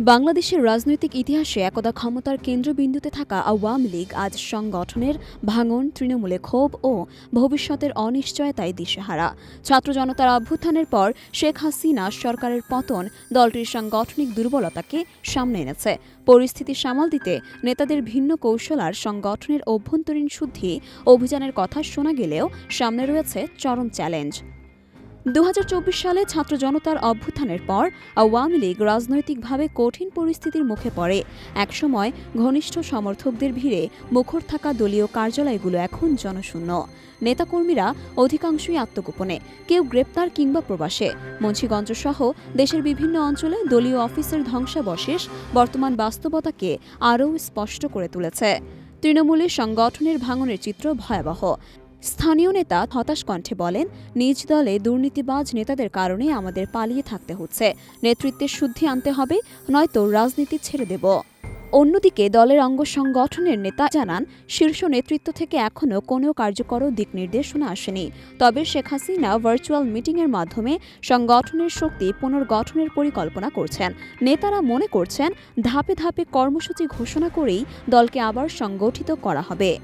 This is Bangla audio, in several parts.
বাংলাদেশের রাজনৈতিক ইতিহাসে একদা ক্ষমতার কেন্দ্রবিন্দুতে থাকা আওয়ামী লীগ আজ সংগঠনের ভাঙন, তৃণমূলে ক্ষোভ ও ভবিষ্যতের অনিশ্চয়তায় দিশেহারা। ছাত্র জনতার অভ্যুত্থানের পর শেখ হাসিনা সরকারের পতন দলটির সাংগঠনিক দুর্বলতাকে সামনে এনেছে। পরিস্থিতি সামাল দিতে নেতাদের ভিন্ন কৌশল আর সংগঠনের অভ্যন্তরীণ শুদ্ধি অভিযানের কথা শোনা গেলেও সামনে রয়েছে চরম চ্যালেঞ্জ। দু হাজার চব্বিশ সালে ছাত্র জনতার অভ্যুত্থানের পর আওয়ামী লীগ রাজনৈতিকভাবে কঠিন পরিস্থিতির মুখে পড়ে। একসময় ঘনিষ্ঠ সমর্থকদের ভিড়ে মুখর থাকা দলীয় কার্যালয়গুলো এখন জনশূন্য। নেতাকর্মীরা অধিকাংশই আত্মগোপনে, কেউ গ্রেপ্তার কিংবা প্রবাসে। মুন্সীগঞ্জ সহ দেশের বিভিন্ন অঞ্চলে দলীয় অফিসের ধ্বংসাবশেষ বর্তমান বাস্তবতাকে আরও স্পষ্ট করে তুলেছে। তৃণমূলের সংগঠনের ভাঙনের চিত্র ভয়াবহ। স্থানীয় নেতা হতাশ কণ্ঠে বলেন, নিজ দলে দুর্নীতিবাজ নেতাদের কারণে আমাদের পালিয়ে থাকতে হচ্ছে। নেতৃত্বের শুদ্ধি আনতে হবে, নয়তো রাজনীতি ছেড়ে দেব। অন্যদিকে দলের অঙ্গ সংগঠনের নেতা জানান, শীর্ষ নেতৃত্ব থেকে এখনও কোনো কার্যকর দিক নির্দেশনা আসেনি। তবে শেখ হাসিনা ভার্চুয়াল মিটিংয়ের মাধ্যমে সংগঠনের শক্তি পুনর্গঠনের পরিকল্পনা করছেন। নেতারা মনে করছেন, ধাপে ধাপে কর্মসূচি ঘোষণা করেই দলকে আবার সংগঠিত করা হবে।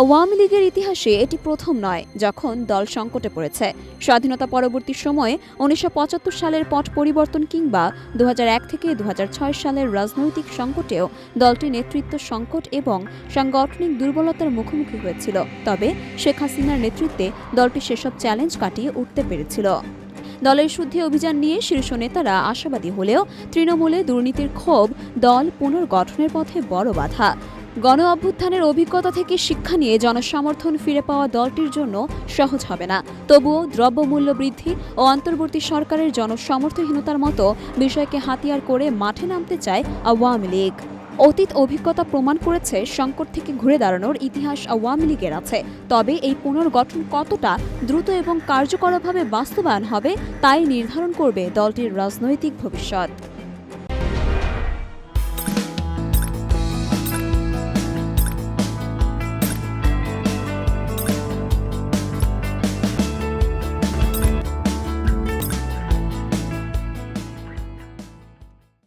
আওয়ামী লীগের ইতিহাসে এটি প্রথম নয়, যখন দল সংকটে পড়েছে। স্বাধীনতা পরবর্তী সময়ে উনিশশো পঁচাত্তর সালের পট পরিবর্তন কিংবা দু হাজার এক থেকে দু হাজার ছয় সালের রাজনৈতিক সংকটেও দলটি নেতৃত্ব সংকট এবং সাংগঠনিক দুর্বলতার মুখোমুখি হয়েছিল। তবে শেখ হাসিনার নেতৃত্বে দলটি সেসব চ্যালেঞ্জ কাটিয়ে উঠতে পেরেছিল। দলের শুদ্ধি অভিযান নিয়ে শীর্ষ নেতারা আশাবাদী হলেও তৃণমূলে দুর্নীতির ক্ষোভ, দল পুনর্গঠনের পথে বড় বাধা। গণ অভ্যুত্থানের অভিজ্ঞতা থেকে শিক্ষা নিয়ে জনসমর্থন ফিরে পাওয়া দলটির জন্য সহজ হবে না। তবুও দ্রব্যমূল্য বৃদ্ধি ও অন্তর্বর্তী সরকারের জনসমর্থহীনতার মতো বিষয়কে হাতিয়ার করে মাঠে নামতে চায় আওয়ামী লীগ। অতীত অভিজ্ঞতা প্রমাণ করেছে সংকট থেকে ঘুরে দাঁড়ানোর ইতিহাস আওয়ামী লীগের আছে। তবে এই পুনর্গঠন কতটা দ্রুত এবং কার্যকরভাবে বাস্তবায়ন হবে, তাই নির্ধারণ করবে দলটির রাজনৈতিক ভবিষ্যৎ।